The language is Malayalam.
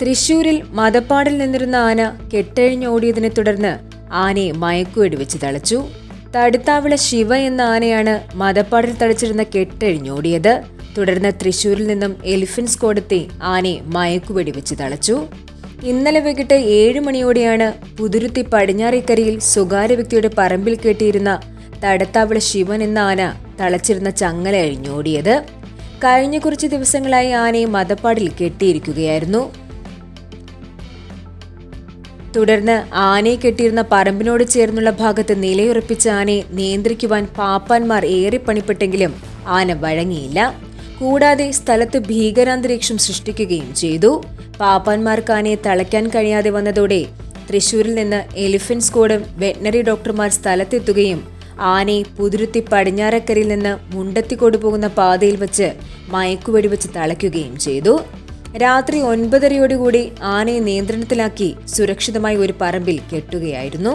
തൃശൂരിൽ മതപ്പാടിൽ നിന്നിരുന്ന ആന കെട്ടഴിഞ്ഞോടിയതിനെ തുടർന്ന് ആനയെ മയക്കുവെടി വെച്ച് തളച്ചു. തടുത്താവിള ശിവ എന്ന ആനയാണ് മതപ്പാടിൽ തളിച്ചിരുന്ന കെട്ടഴിഞ്ഞോടിയത്. തുടർന്ന് തൃശൂരിൽ നിന്നും എലിഫന്റ് സ്ക്വാഡെത്തി ആനയെ മയക്കുവെടി വെച്ച് തളച്ചു. ഇന്നലെ വൈകിട്ട് ഏഴ് മണിയോടെയാണ് പുതുരുത്തി പടിഞ്ഞാറേക്കരയിൽ സ്വകാര്യ വ്യക്തിയുടെ പറമ്പിൽ കെട്ടിയിരുന്ന തടത്താവിള ശിവൻ എന്ന ആന തളച്ചിരുന്ന ചങ്ങല അഴിഞ്ഞോടിയത്. കഴിഞ്ഞ കുറച്ച് ദിവസങ്ങളായി ആനയെ മതപ്പാടിൽ കെട്ടിയിരിക്കുകയായിരുന്നു. തുടർന്ന് ആനയെ കെട്ടിയിരുന്ന പറമ്പിനോട് ചേർന്നുള്ള ഭാഗത്ത് നിലയുറപ്പിച്ച ആനയെ നിയന്ത്രിക്കുവാൻ പാപ്പാന്മാർ ഏറെ പണിപ്പെട്ടെങ്കിലും ആന വഴങ്ങിയില്ല. കൂടാതെ സ്ഥലത്ത് ഭീകരാന്തരീക്ഷം സൃഷ്ടിക്കുകയും ചെയ്തു. പാപ്പാന്മാർക്ക് ആനയെ തളയ്ക്കാൻ കഴിയാതെ വന്നതോടെ തൃശൂരിൽ നിന്ന് എലിഫന്റ് സ്ക്വാഡും വെറ്റിനറി ഡോക്ടർമാർ സ്ഥലത്തെത്തുകയും ആനയെ പുതിരുത്തി പടിഞ്ഞാറക്കരയിൽ നിന്ന് മുണ്ടത്തി കൊണ്ടുപോകുന്ന പാതയിൽ വച്ച് മയക്കുവെടിവെച്ച് തളയ്ക്കുകയും ചെയ്തു. രാത്രി ഒൻപതരയോടുകൂടി ആനയെ നിയന്ത്രണത്തിലാക്കി സുരക്ഷിതമായി ഒരു പറമ്പിൽ കെട്ടുകയായിരുന്നു